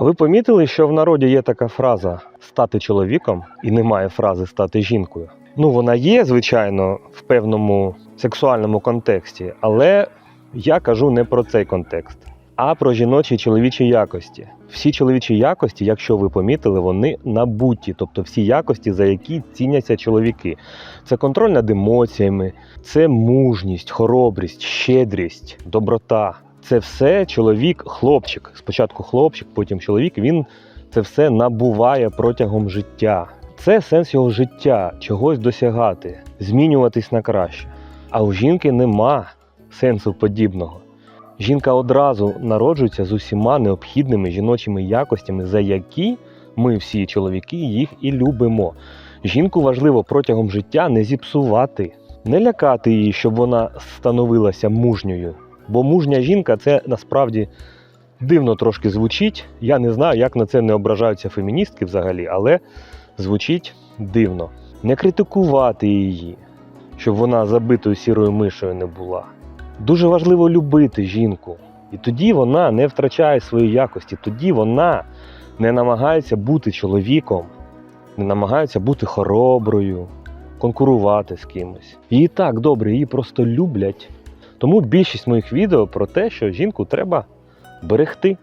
Ви помітили, що в народі є така фраза стати чоловіком і немає фрази стати жінкою? Ну, вона є, звичайно, в певному сексуальному контексті, але я кажу не про цей контекст, а про жіночі і чоловічі якості. Всі чоловічі якості, якщо ви помітили, вони набуті, тобто всі якості, за які ціняться чоловіки. Це контроль над емоціями, це мужність, хоробрість, щедрість, доброта. Це все чоловік, хлопчик. Спочатку хлопчик, потім чоловік. Він це все набуває протягом життя. Це сенс його життя, чогось досягати, змінюватись на краще. А у жінки нема сенсу подібного. Жінка одразу народжується з усіма необхідними жіночими якостями, за які ми всі чоловіки їх і любимо. Жінку важливо протягом життя не зіпсувати, не лякати її, щоб вона становилася мужньою. Бо мужня жінка це насправді дивно трошки звучить. Я не знаю, як на це не ображаються феміністки взагалі, але звучить дивно. Не критикувати її, щоб вона забитою сірою мишею не була. Дуже важливо любити жінку. І тоді вона не втрачає свої якості, тоді вона не намагається бути чоловіком, не намагається бути хороброю, конкурувати з кимось. Її так добре, її просто люблять. Тому більшість моїх відео про те, що жінку треба берегти.